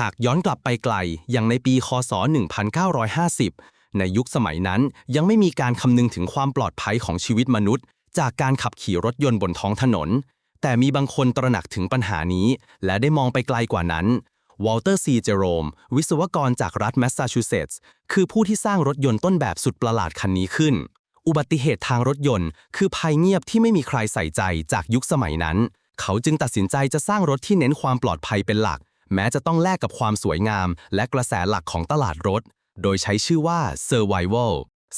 หากย้อนกลับไปไกล อย่างในปีคศ 1950 ในยุคสมัยนั้นยังไม่มีการคำนึงถึงความปลอดภัยของชีวิตมนุษย์ จากการขับขี่รถยนต์บนท้องถนน แต่มีบางคนตระหนักถึงปัญหานี้ และได้มองไปไกลกว่านั้นวอลเตอร์ซีเจโรม วิศวกรจากรัฐแมสซาชูเซตส์ คือผู้ที่สร้างรถยนต์ต้นแบบสุดประหลาดคันนี้ขึ้น อุบัติเหตุทางรถยนต์ คือภัยเงียบที่ไม่มีใครใส่ใจจากยุคสมัยนั้น เขาจึงตัดสินใจจะสร้างรถที่เน้นความปลอดภัยเป็นหลัก แม้จะต้องแลกกับความสวยงาม และกระแสหลักของตลาดรถ โดยใช้ชื่อว่า Survival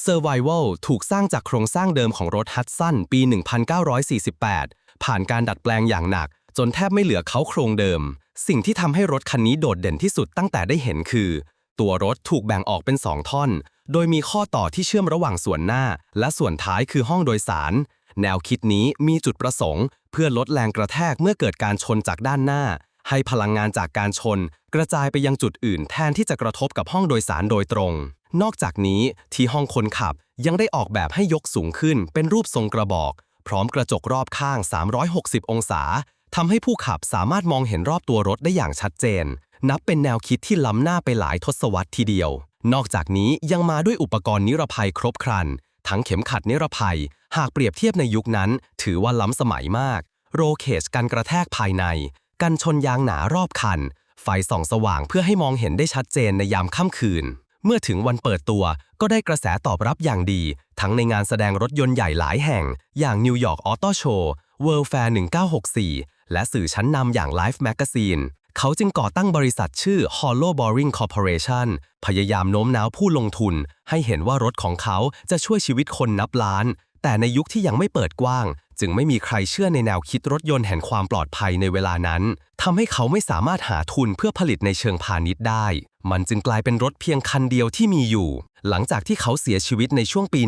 Survival ถูกสร้างจากโครงสร้างเดิมของรถฮัตสันปี 1948 ผ่านการดัดแปลงอย่างหนัก จนแทบไม่เหลือเขาโครงเดิม สิ่งที่ทำให้รถคันนี้โดดเด่นที่สุดตั้งแต่ได้เห็นคือ ตัวรถถูกแบ่งออกเป็น 2 ท่อน โดยมีข้อต่อที่เชื่อมระหว่างส่วนหน้า และส่วนท้ายคือห้องโดยสาร แนวคิดนี้มีจุดประสงค์ เพื่อลดแรงกระแทกเมื่อเกิดการชนจากด้านหน้า ให้พลังงานจากการชน กระจายไปยังจุดอื่น แทนที่จะกระทบกับห้องโดยสารโดยตรง นอกจากนี้ที่ห้องคนขับยังได้ออกแบบให้ยกสูงขึ้น เป็นรูปทรงกระบอก พร้อมกระจกรอบข้าง 360 องศาทำให้ผู้ขับสามารถมองเห็นรอบตัวรถได้อย่างชัดเจน นับเป็นแนวคิดที่ล้ำหน้าไปหลายทศวรรษทีเดียว นอกจากนี้ยังมาด้วยอุปกรณ์นิรภัยครบครัน ทั้งเข็มขัดนิรภัย หากเปรียบเทียบในยุคนั้น ถือว่าล้ำสมัยมาก โรเคชกันกระแทกภายใน กันชนยางหนารอบคัน ไฟส่องสว่างเพื่อให้มองเห็นได้ชัดเจนในยามค่ำคืน เมื่อถึงวันเปิดตัวก็ได้กระแสตอบรับอย่างดี ทั้งในงานแสดงรถยนต์ใหญ่หลายแห่ง อย่างนิวยอร์กออโต้โชว์ World Fair 1964 และสื่อชั้นนำอย่าง Life Magazine เขาจึงก่อตั้งบริษัทชื่อ Hollow Boring Corporation พยายามโน้มน้าวผู้ลงทุน ให้เห็นว่ารถของเขาจะช่วยชีวิตคนนับล้าน แต่ในยุคที่ยังไม่เปิดกว้าง จึงไม่มีใครเชื่อในแนวคิดรถยนต์แห่งความปลอดภัยในเวลานั้นทำให้เขาไม่สามารถหาทุนเพื่อผลิตในเชิงพาณิชย์ได้ มันจึงกลายเป็นรถเพียงคันเดียวที่มีอยู่ หลังจากที่เขาเสียชีวิตในช่วงปี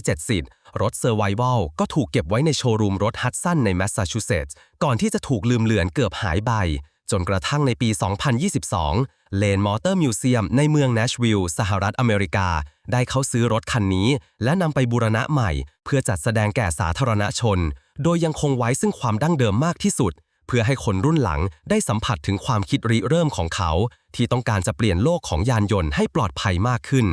1970 รถเซอร์ไวเวลก็ถูกเก็บไว้ในโชว์รูมรถฮัตสันในแมสซาชูเซตส์ก่อนที่จะถูกลืมเลือนเกือบหายไป จนกระทั่งในปี 2022 เลนมอเตอร์มิวเซียมในเมืองเนชวิลล์สหรัฐอเมริกา ได้เข้าซื้อรถคันนี้ และนำไปบูรณะใหม่ เพื่อจัดแสดงแก่สาธารณชน โดยยังคงไว้ซึ่งความดั้งเดิมมากที่สุด เพื่อให้คนรุ่นหลังได้สัมผัสถึงความคิดริเริ่มของเขา ที่ต้องการจะเปลี่ยนโลกของยานยนต์ให้ปลอดภัยมากขึ้น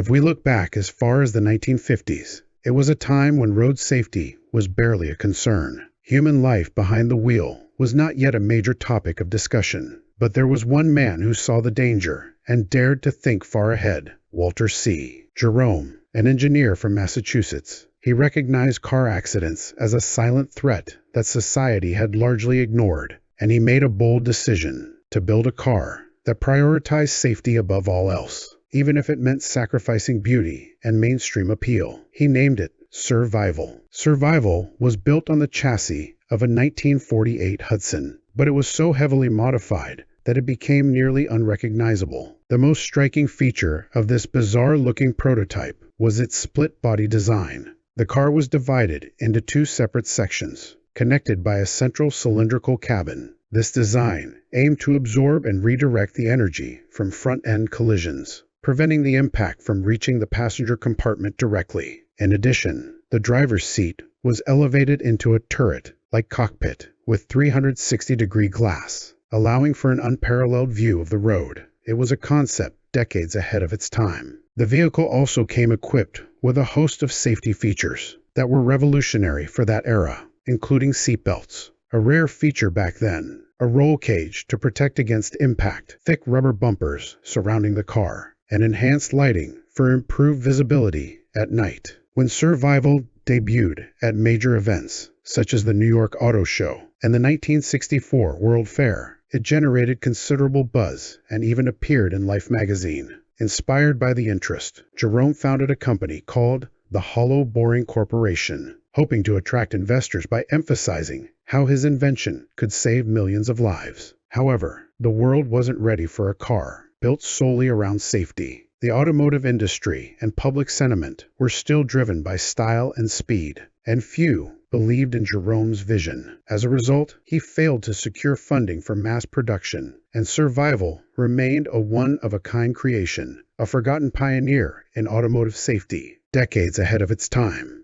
If we look back as far as the 1950s, it was a time when road safety was barely a concern. Human life behind the wheel was not yet a major topic of discussion. But there was one man who saw the danger and dared to think far ahead Walter C. Jerome, an engineer from Massachusetts. He recognized car accidents as a silent threat that society had largely ignored, and he made a bold decision to build a car that prioritized safety above all else, even if it meant sacrificing beauty and mainstream appeal. He named it Survival. Survival was built on the chassis of a 1948 Hudson, but it was so heavily modified that it became nearly unrecognizable. The most striking feature of this bizarre looking prototype was its split body design. The car was divided into two separate sections, connected by a central cylindrical cabin. This design aimed to absorb and redirect the energy from front end collisions, preventing the impact from reaching the passenger compartment directly. In addition, the driver's seat was elevated into a turret like cockpit with 360 degree glass, allowing for an unparalleled view of the road. It was a concept decades ahead of its time. The vehicle also came equipped with a host of safety features that were revolutionary for that era, including seatbelts, a rare feature back then, a roll cage to protect against impact, thick rubber bumpers surrounding the car, and enhanced lighting for improved visibility at night. When Survival debuted at major events, such as the New York Auto Show and the 1964 World Fair, it generated considerable buzz and even appeared in Life magazine. Inspired by the interest, Jerome founded a company called the Hollow Boring Corporation, hoping to attract investors by emphasizing how his invention could save millions of lives. However, the world wasn't ready for a car built solely around safety. The automotive industry and public sentiment were still driven by style and speed, and few believed in Jerome's vision. As a result, he failed to secure funding for mass production, and Survival remained a one of a kind creation, a forgotten pioneer in automotive safety, decades ahead of its time.